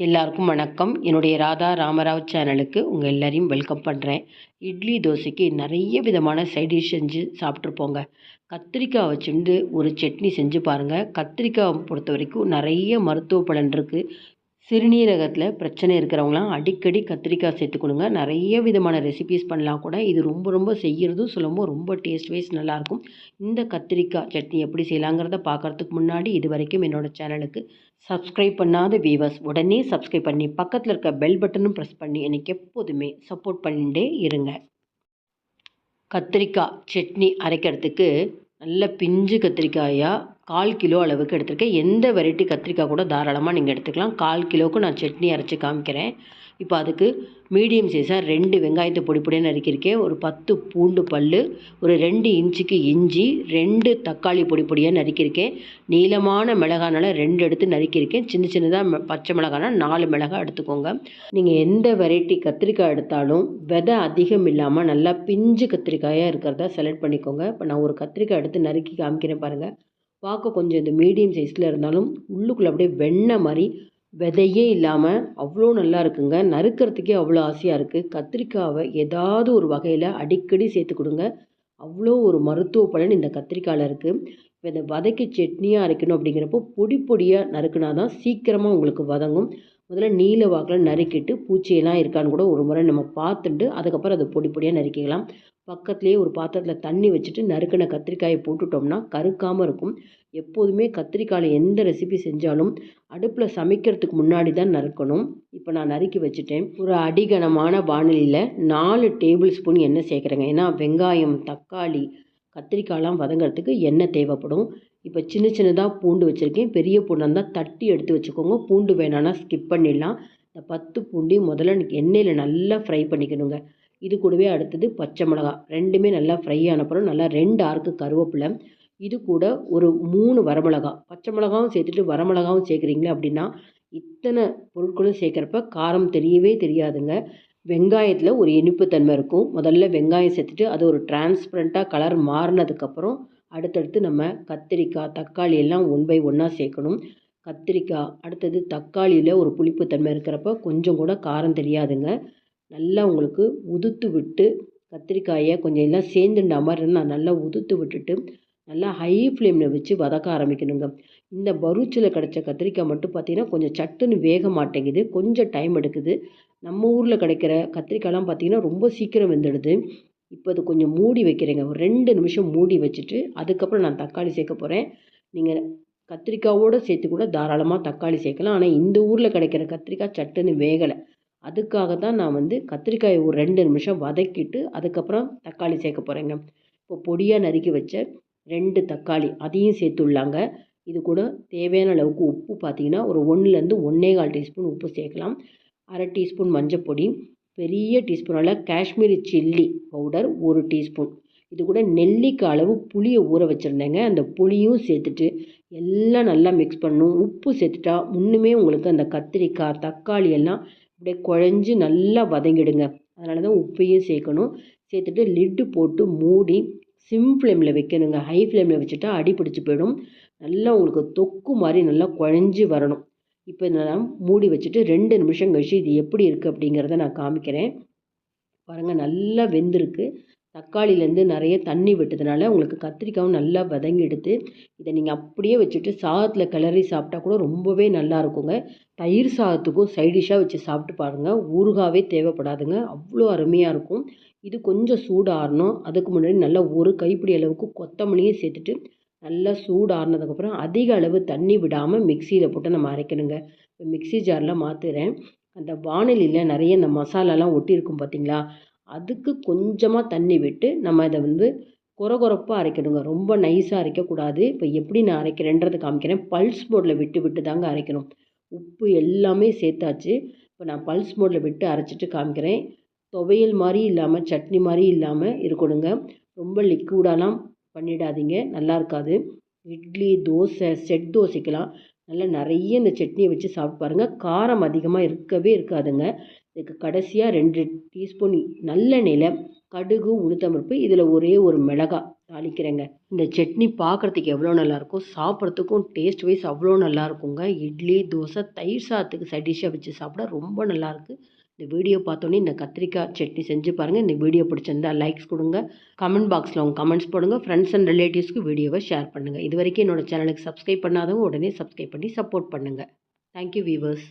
எல்லாருக்கும் வணக்கம். என்னுடைய ராதா ராமராவ் சேனலுக்கு உங்கள் எல்லாரையும் வெல்கம் பண்ணுறேன் இட்லி தோசைக்கு நிறைய விதமான சைடிஷ் செஞ்சு சாப்பிட்ருப்போங்க கத்திரிக்காய் வச்சுருந்து ஒரு சட்னி செஞ்சு பாருங்கள் கத்திரிக்காய் பொறுத்த வரைக்கும் நிறைய மருத்துவ பலன் இருக்குது சிறுநீரகத்தில் பிரச்சனை இருக்கிறவங்களாம் அடிக்கடி கத்திரிக்காய் சேர்த்துக்கணுங்க. நிறைய விதமான ரெசிபீஸ் பண்ணலாம் கூட. இது ரொம்ப ரொம்ப செய்கிறதும் சுலபம் ரொம்ப டேஸ்ட் வைஸ் நல்லாயிருக்கும். இந்த கத்திரிக்காய் சட்னி எப்படி செய்யலாங்கிறத பார்க்குறதுக்கு முன்னாடி இது வரைக்கும் என்னோடய சேனலுக்கு சப்ஸ்கிரைப் பண்ணாத வீவர்ஸ் உடனே சப்ஸ்கிரைப் பண்ணி பக்கத்தில் இருக்க பெல் பட்டனும் ப்ரெஸ் பண்ணி எனக்கு எப்போதுமே சப்போர்ட் பண்ணிகிட்டே இருங்க. கத்திரிக்காய் சட்னி அரைக்கிறதுக்கு நல்ல பிஞ்சு கத்திரிக்காயாக கால் கிலோ அளவுக்கு எடுத்திருக்கேன். எந்த வெரைட்டி கத்திரிக்காய் கூட தாராளமாக நீங்கள் எடுத்துக்கலாம். கால் கிலோவுக்கு நான் சட்னி அரைச்சி காமிக்கிறேன். இப்போ அதுக்கு மீடியம் சைஸாக ரெண்டு வெங்காயத்தை பொடி பொடியாக நறுக்கியிருக்கேன். ஒரு பத்து பூண்டு பல் ஒரு ரெண்டு இன்ச்சுக்கு இஞ்சி ரெண்டு தக்காளி பொடி பொடியாக நறுக்கியிருக்கேன். நீளமான மிளகானால ரெண்டு எடுத்து நறுக்கியிருக்கேன். சின்ன சின்னதாக பச்சை மிளகானா நாலு மிளகாய் எடுத்துக்கோங்க. நீங்கள் எந்த வெரைட்டி கத்திரிக்காய் எடுத்தாலும் விதை அதிகம் இல்லாமல் நல்லா பிஞ்சு கத்திரிக்காயாக இருக்கிறதா செலக்ட் பண்ணிக்கோங்க. இப்போ நான் ஒரு கத்திரிக்காய் எடுத்து நறுக்கி காமிக்கிறேன் பாருங்கள் பார்க்க கொஞ்சம் இந்த மீடியம் சைஸில் இருந்தாலும் உள்ளுக்குள்ளே அப்படியே வெண்ணெய் மாதிரி விதையே இல்லாமல் அவ்வளோ நல்லா இருக்குங்க. நறுக்கிறதுக்கே அவ்வளோ ஆசையாக இருக்குது கத்திரிக்காவை ஏதாவது ஒரு வகையில் அடிக்கடி சேர்த்து கொடுங்க. அவ்வளோ ஒரு மருத்துவ பலன் இந்த கத்திரிக்காயில் இருக்குது இப்போ இந்த வதக்கி சட்னியாக அரைக்கணும் அப்படிங்கிறப்போ பொடி பொடியாக நறுக்குனா தான் சீக்கிரமாக உங்களுக்கு வதங்கும். முதல்ல நீல வாக்கில் நறுக்கிட்டு பூச்சியெல்லாம் இருக்கான்னு கூட ஒரு முறை நம்ம பார்த்துட்டு அதுக்கப்புறம் அதை பொடி பொடியாக நறுக்கிக்கலாம். பக்கத்துலேயே ஒரு பாத்திரத்தில் தண்ணி வச்சுட்டு நறுக்கின கத்திரிக்காயை போட்டுட்டோம்னா கருக்காமல் இருக்கும். எப்போதுமே கத்திரிக்காயில் எந்த ரெசிபி செஞ்சாலும் அடுப்பில் சமைக்கிறதுக்கு முன்னாடி தான் நறுக்கணும். இப்போ நான் நறுக்கி வச்சுட்டேன். ஒரு அடிகனமான வானிலையில் நாலு டேபிள் ஸ்பூன் எண்ணெய் சேர்க்குறேங்க. ஏன்னா வெங்காயம் தக்காளி கத்திரிக்காயெலாம் வதங்கிறதுக்கு எண்ணெய் தேவைப்படும். இப்போ சின்ன சின்னதாக பூண்டு வச்சுருக்கேன். பெரிய பூண்டாக இருந்தால் தட்டி எடுத்து வச்சுக்கோங்க. பூண்டு வேணான்னா ஸ்கிப் பண்ணிடலாம். இந்த பத்து பூண்டையும் முதல்ல எண்ணெயில் நல்லா ஃப்ரை பண்ணிக்கணுங்க. இது கூடவே அடுத்தது பச்சை மிளகா ரெண்டுமே நல்லா ஃப்ரை ஆனப்புறம் நல்லா ரெண்டு ஆறுக்கு கருவேப்பிலை. இது கூட ஒரு மூணு வரமிளகா பச்சை மிளகாவும் சேர்த்துட்டு வரமிளகாவும் சேர்க்குறீங்க அப்படின்னா இத்தனை பொருட்களும் சேர்க்குறப்ப காரம் தெரியவே தெரியாதுங்க. வெங்காயத்தில் ஒரு இனிப்புத்தன்மை இருக்கும். முதல்ல வெங்காயம் சேர்த்துட்டு அது ஒரு டிரான்ஸ்பரண்ட்டாக கலர் மாறினதுக்கப்புறம் அடுத்தடுத்து நம்ம கத்திரிக்காய் தக்காளி எல்லாம் ஒன் பை ஒன்னாக சேர்க்கணும். கத்திரிக்காய் அடுத்தது தக்காளியில் ஒரு புளிப்புத்தன்மை இருக்கிறப்ப கொஞ்சம் கூட காரம் தெரியாதுங்க. நல்லா உங்களுக்கு உதுத்து விட்டு கத்திரிக்காயை கொஞ்சம் எல்லாம் சேர்ந்துண்டா மாதிரி இருந்தால் நல்லா உதுத்து விட்டுட்டு நல்லா ஹை ஃப்ளேமில் வச்சு வதக்க ஆரம்பிக்கணுங்க. இந்த பரூச்சில் கிடச்ச கத்திரிக்காய் மட்டும் பார்த்திங்கன்னா கொஞ்சம் சட்டுன்னு வேக மாட்டேங்குது. கொஞ்சம் டைம் எடுக்குது. நம்ம ஊரில் கிடைக்கிற கத்திரிக்காய்லாம் பார்த்திங்கன்னா ரொம்ப சீக்கிரம் வெந்துடுது. இப்போ அது கொஞ்சம் மூடி வைக்கிறேங்க. ஒரு ரெண்டு நிமிஷம் மூடி வச்சுட்டு அதுக்கப்புறம் நான் தக்காளி சேர்க்க போகிறேன் நீங்கள் கத்திரிக்காவோடு சேர்த்து கூட தாராளமாக தக்காளி சேர்க்கலாம். ஆனால் இந்த ஊரில் கிடைக்கிற கத்திரிக்காய் சட்டுன்னு வேகலை. அதுக்காக தான் நான் வந்து கத்திரிக்காயை ஒரு ரெண்டு நிமிஷம் வதக்கிட்டு அதுக்கப்புறம் தக்காளி சேர்க்க போகிறேங்க இப்போ பொடியாக நறுக்கி வச்ச ரெண்டு தக்காளி அதையும் சேர்த்துள்ளாங்க இது கூட தேவையான அளவுக்கு உப்பு பார்த்திங்கன்னா ஒரு ஒன்றுலேருந்து ஒன்றே கால் டீஸ்பூன் உப்பு சேர்க்கலாம். அரை டீஸ்பூன் மஞ்சப்பொடி பெரிய டீஸ்பூனால் காஷ்மீரி சில்லி பவுடர் ஒரு டீஸ்பூன். இது கூட நெல்லிக்காய் அளவு புளியை ஊற வச்சுருந்தேங்க. அந்த புளியும் சேர்த்துட்டு எல்லாம் நல்லா மிக்ஸ் பண்ணணும். உப்பு சேர்த்துட்டா முன்னுமே உங்களுக்கு அந்த கத்திரிக்காய் தக்காளி எல்லாம் அப்படியே குழஞ்சி நல்லா வதங்கிடுங்க. அதனால தான் உப்பையும் சேர்க்கணும். சேர்த்துட்டு லிட்டு போட்டு மூடி சிம் ஃப்ளேமில் வைக்கணுங்க. ஹை ஃப்ளேமில் வச்சுட்டா அடி பிடிச்சி போயிடும். நல்லா உங்களுக்கு தொக்கு மாதிரி நல்லா குழஞ்சி வரணும். இப்போ நான் மூடி வச்சுட்டு ரெண்டு நிமிஷம் கழிச்சு இது எப்படி இருக்குது அப்படிங்கிறத நான் காமிக்கிறேன். பாருங்கள் நல்லா வெந்திருக்கு. தக்காளிலேருந்து நிறைய தண்ணி விட்டதுனால உங்களுக்கு கத்திரிக்காயும் நல்லா வதங்கி எடுத்து இதை நீங்கள் அப்படியே வச்சுட்டு சாதத்தில் கிளறி சாப்பிட்டா கூட ரொம்பவே நல்லா இருக்குங்க. தயிர் சாதத்துக்கும் சைடிஷ்ஷாக வச்சு சாப்பிட்டு பாருங்கள் ஊறுகாவே தேவைப்படாதுங்க. அவ்வளோ அருமையாக இருக்கும். இது கொஞ்சம் சூடாகணும் அதுக்கு முன்னாடி நல்லா ஒரு கைப்பிடி அளவுக்கு கொத்தமல்லியும் சேர்த்துட்டு நல்லா சூடு ஆறுனதுக்கப்புறம் அதிக அளவு தண்ணி விடாமல் மிக்சியில் போட்டு நம்ம அரைக்கணுங்க. இப்போ மிக்சி ஜாரில் மாற்றுறேன் அந்த வானிலையில் நிறைய இந்த மசாலாலாம் ஒட்டியிருக்கும் பார்த்தீங்களா? அதுக்கு கொஞ்சமாக தண்ணி விட்டு நம்ம இதை வந்து கொர கொரப்பாக அரைக்கணுங்க. ரொம்ப நைஸாக அரைக்கக்கூடாது. இப்போ எப்படி நான் அரைக்கிறேன்றது காமிக்கிறேன். பல்ஸ் போர்டில் விட்டு விட்டு தாங்க அரைக்கணும். உப்பு எல்லாமே சேர்த்தாச்சு. இப்போ நான் பல்ஸ் போர்டில் விட்டு அரைச்சிட்டு காமிக்கிறேன். துவையல் மாதிரி இல்லாமல் சட்னி மாதிரி இல்லாமல் இருக்கணுங்க. ரொம்ப லிக்விடாலாம் பண்ணிடாதீங்க. நல்லா இருக்காது. இட்லி தோசை செட் தோசைக்கெலாம் நல்லா நிறைய இந்த சட்னியை வச்சு சாப்பிட்டு பாருங்கள் காரம் அதிகமாக இருக்கவே இருக்காதுங்க. இதுக்கு கடைசியாக ரெண்டு டீஸ்பூன் நல்லெண்ணெயில் கடுகு உளுத்தம்பருப்பு இதில் ஒரே ஒரு மிளகாய் தாளிக்கிறேங்க. இந்த சட்னி பார்க்குறதுக்கு எவ்வளோ நல்லாயிருக்கும் சாப்பிட்றதுக்கும் டேஸ்ட் வைஸ் அவ்வளோ நல்லாயிருக்குங்க. இட்லி தோசை தயிர் சாதத்துக்கு சைட் டிஷ்ஷாக வச்சு சாப்பிட ரொம்ப நல்லாயிருக்கு. இந்த வீடியோ பார்த்தோன்னே இந்த கத்திரிக்காய் சட்னி செஞ்சு பாருங்கள் இந்த வீடியோ பிடிச்சிருந்தா லைக்ஸ் கொடுங்க. கமெண்ட் பாக்ஸில் உங்கள் கமெண்ட்ஸ் போடுங்க. ஃப்ரெண்ட்ஸ் அண்ட் ரிலேட்டிவ்ஸ்க்கு வீடியோவை ஷேர் பண்ணுங்கள் இது வரைக்கும் என்னோடய சேனலுக்கு சப்ஸ்கிரைப் பண்ணாதவங்க உடனே சப்ஸ்கிரைப் பண்ணி சப்போர்ட் பண்ணுங்கள் தேங்க்யூ வீவர்ஸ்